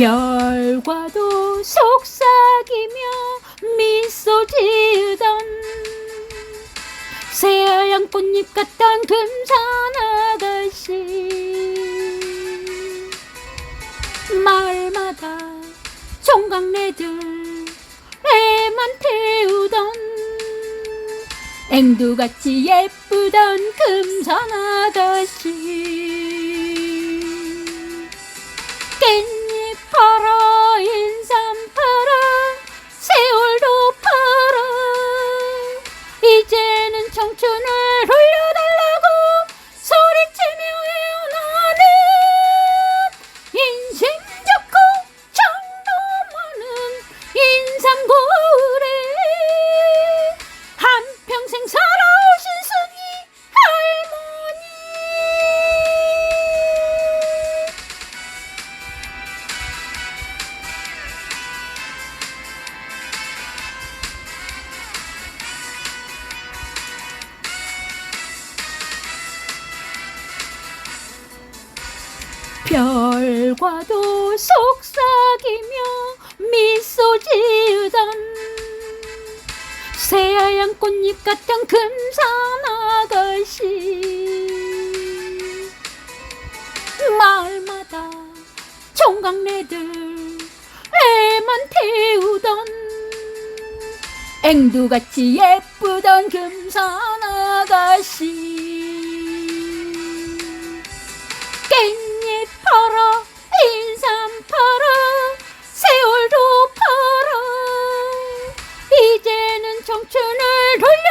별과도 속삭이며 미소 지으던 새하얀 꽃잎 같던 금산 아가씨. 마을마다 총각내들 애만 태우던 앵두같이 예쁘던 금산 아가씨 청춘을 별과도 속삭이며 미소 지으던 새하얀 꽃잎 같던 금산 아가씨. 마을마다 총각내들 애만 태우던 앵두같이 예쁘던 금산 아가씨 청